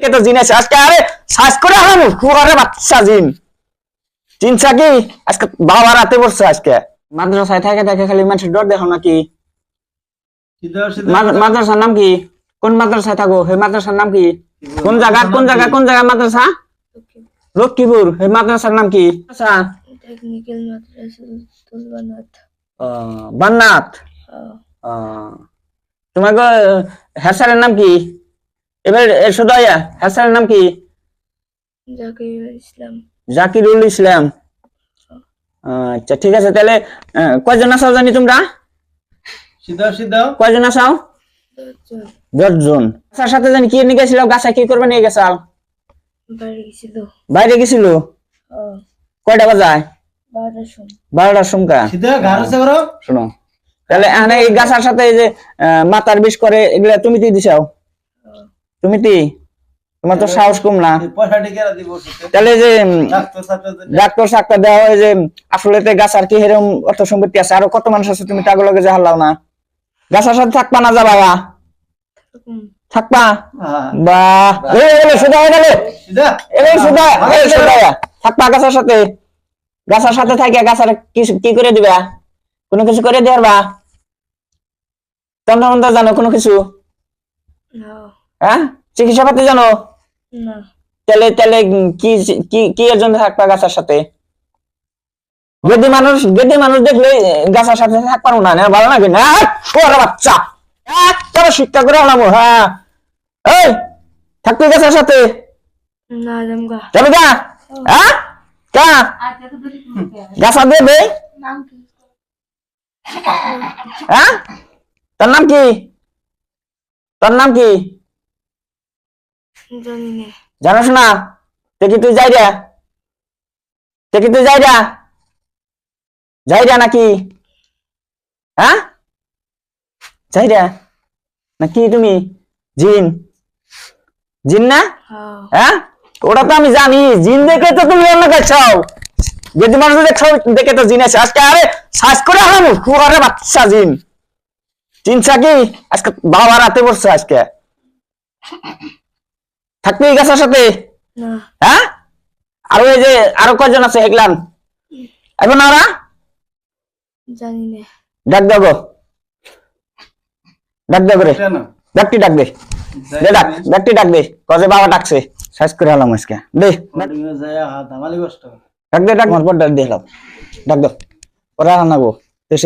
তো জিন আছে। আজকে আরে সাজ করে আলাম কুয়ারে বাচ্চা জিন। চিনছা কি? আজকে বাবা রাতে পড়ছে আজকে। মাদ্রাসায় থাকে থাকে খালি মানুষের ডর দেখো নাকি? মাদ্রাসার নাম কি? কোন মাদ্রাসায় থাকো? হে মাদ্রাসার নাম কি? কোন জায়গা? কোন জায়গা? কোন জায়গা মাদ্রাসা? লক্ষ্মীপুর। হে মাদ্রাসার নাম কি? মাদ্রাসা। তুলবানাথ। হেসারের নাম কি? এবার সুদয়া হেসারের নাম কি? জাকির ইসলাম। জাকিরুল ইসলাম। আচ্ছা। ঠিক আছে তাহলে কয়জন আসাও জানি তোমরা? সিধা সিধা কয়জন আসাও দশজন। গাছার সাথে জানি কি নিয়ে গেছিল গাছা কি করবে নিয়ে গেছাল। বাইরে গেছিল? কয়টা বাজায়? বারোটার করো শোনো। তাহলে এখানে এই গাছার সাথে এই যে মাথার বিষ করে এগুলা তুমি কি দিছাও তুমি কি তোমার তো সাহস কম না। তাহলে যে ডাক্তার সাক্তার দেওয়া হয় যে আসলে তো গাছার কি এরকম অর্থ সম্পত্তি আছে? আরও কত মানুষ আছে তুমি তাগুলো যে হারলাও না? গাছার সাথে থাকবা না যাবা বা? থাকবা? হ্যাঁ। বাহ। এই গেলে সুদা হয়ে গেলে। সিধা? এই সুদা এই সুদা থাকবা গাছার সাথে। গাছার সাথে থাকে গাছার কি কি করে দিবা? কোনো কিছু করে দেওয়ার বা? জানো কোনো কিছু? হ্যাঁ? চিকিৎসা পাতি জানো? না। তাহলে তাহলে কি কি কি এর জন্য থাকবা গাছার সাথে? গেদি মানুষ গেদি মানুষ দেখলে গাছার সাথে থাক পারো না না ভালো লাগে না ওর বাচ্চা। তোরা শিক্ষা করে আলামো হ্যাঁ। এই থাকবি গাছার সাথে? না জমগা যাবে গা? হ্যাঁ কা গাছা দেবে হ্যাঁ? তোর নাম কি? তোর নাম কি? জানি না জানোস না দেখি তুই যাই রে দেখি তুই যাই রে যাই রে নাকি? হ্যাঁ? যাই রে নাকি তুমি? জিন। জিন না? হ্যাঁ। হ্যাঁ? ওটা তো আমি জানি জিন দেখে তো তুমি অন্য গেছাও যদি মানুষ দেখছ দেখে তো জিন আছে। আজকে আরে সাজ করে আলাম কুয়ারে বাচ্চা জিন। চিনছা কি আজকে বাবা রাতে পড়ছে আজকে। থাকবি এই গাছের সাথে? হ্যাঁ? আর ওই যে আরও কয়জন আছে হেগলান এখন ওরা? জানি না। ডাক দেব ডাক করে। ডাকটি ডাক দে। দে ডাক ডাকটি ডাক দে। কজে বাবা ডাকছে? সাজ করে হলাম আজকে। দে ডাক। দে ডাক। মারপর ডাক দিলাম ডাক দাও। ওরা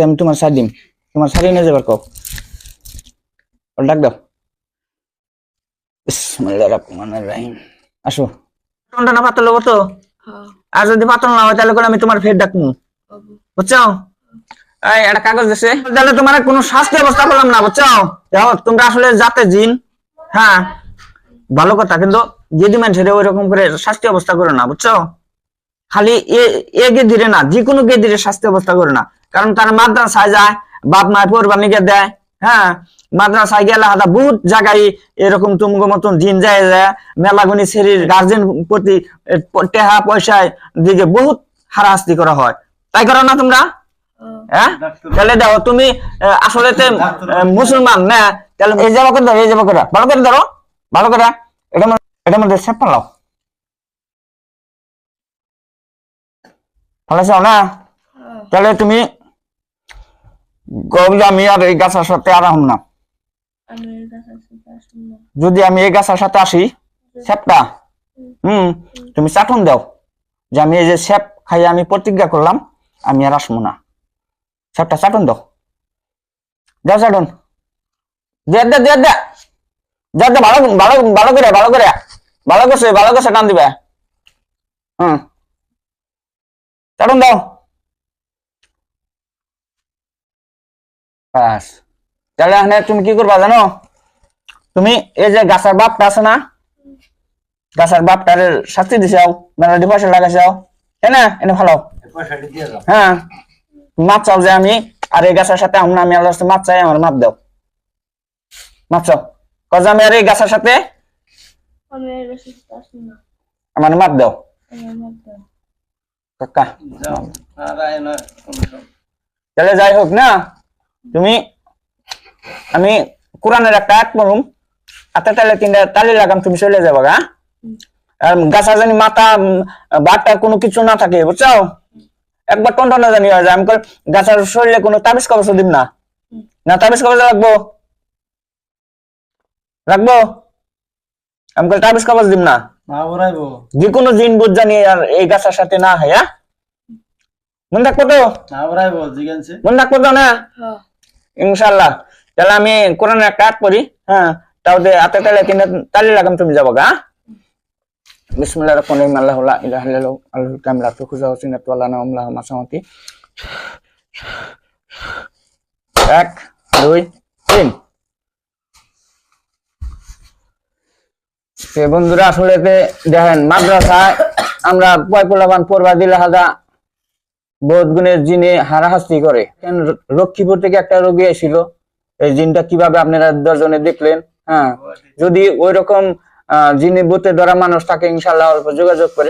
আমি তোমার সার দিম। তোমার সারি নিয়ে যাবার ওর ডাক দাও। বিসমিল্লাহির রহমানির রহিম। আসো। টোনটা না পাতল হব তো? হ্যাঁ। আর যদি পাতল না হয় তাহলে করে আমি তোমার ফের ডাকমু? বুঝছ? এই একটা কাগজ দিছে। তাহলে তোমার কোনো শাস্তি ব্যবস্থা করলাম না বুঝছ? দেখো তোমরা আসলে জাতে জিন। হ্যাঁ। ভালো কথা কিন্তু যদি মানুষের ওই রকম করে শাস্তি অবস্থা করে না বুঝছ? খালি এ এ গেদিরে না যে কোনো গেদিরে শাস্তি অবস্থা করে না। কারণ তার মাদ্রাসায় যায় বাপ মায় কোরবানি কে দেয়। হ্যাঁ মাদ্রাসায় গেলে হাদা বহুত জায়গায় এরকম তুমগো মতন দিন যায় যায় মেলাগুনি শরীর গার্জেন প্রতি টেহা পয়সায় দিকে বহুত হারাহাস্তি করা হয়। তাই করো না তোমরা? হ্যাঁ? তাহলে দেখো তুমি আহ, আসলে মুসলমান না? তাহলে এই যাব করে ধরো এই যাব করে ভালো করে ধরো ভালো করে। এটা মধ্যে মধ্যে সেপ পালাও ভালো না? তাহলে তুমি যে আমি আর এই গাছের সাথে আর আহম না। যদি আমি এই গাছের সাথে আসি সেপটা হুম তুমি চাটুন দাও। যে আমি এই যে সেপ খাই আমি প্রতিজ্ঞা করলাম আমি আর আসব না। সেপটা চাটুন দাও। দাও চাটুন। দে। দে দে ভালো ভালো ভালো করে ভালো করে। ভালো করছে ভালো করছে টান দিবে। হুম। চাটুন দাও। ব্যাস তাহলে এখানে তুমি কি করবা জানো? তুমি এই যে গাছের বাপটা আছে না? গাছের বাপটার শাস্তি দিছাও মেলাডি পয়সা লাগাইছাও তাই না? এনে ভালো হ্যাঁ। মাপ চাও যে আমি আর এই গাছের সাথে আমরা আমি আল্লাহর কাছে মাপ চাই আমার মাপ দাও। মাপ চাও। কজ আমি আর এই গাছের সাথে আমার মাপ দাও। কাকা। তাহলে যাই হোক না? তুমি আমি কোরআনের একটা এক পড়ুম। হাতে তালে তিনটা তালি লাগাম তুমি চলে যাব গা। আর গাছা জানি মাথা বাটটা কোনো কিছু না থাকে বুঝছ? একবার টন টনে জানি হয়ে যায়। আমি গাছার শরীরে কোনো তাবিজ কবচ দিম না? না তাবিজ কবচ রাখব? রাখব? আমি তাবিজ কবচ দিম না? না যে কোনো জিন বুঝ জানি আর এই গাছার সাথে না হয় মনে থাকব তো? না মনে থাকব তো না? হ্যাঁ। ইনশাল্লাহ তাহলে আমি কোরআনের একটা পড়ি হ্যাঁ? তাও দে, হাতে তালে কিনে তালি লাগাম, তুমি যাব গা। বিসমুল্লাহ রহমান রহিম, আল্লাহ ইলাহা ইল্লাল্লাহু আল্লাহুল কামিল আতু এক, দুই, তিন। বন্ধুরা, আসলে দেখেন, মাদ্রাসায় আমরা পয় পোলাবান পড়বা দিলে হাদা বহুত গুণের জিনে হারাহাস্তি করে। কেন? লক্ষ্মীপুর থেকে একটা রোগী এসেছিল। এই জিনটা কীভাবে আপনারা দশজনে দেখলেন? হ্যাঁ। যদি ওই রকম জিনে বুতে ধরা মানুষ থাকে ইনশাল্লাহ অল্প যোগাযোগ করে।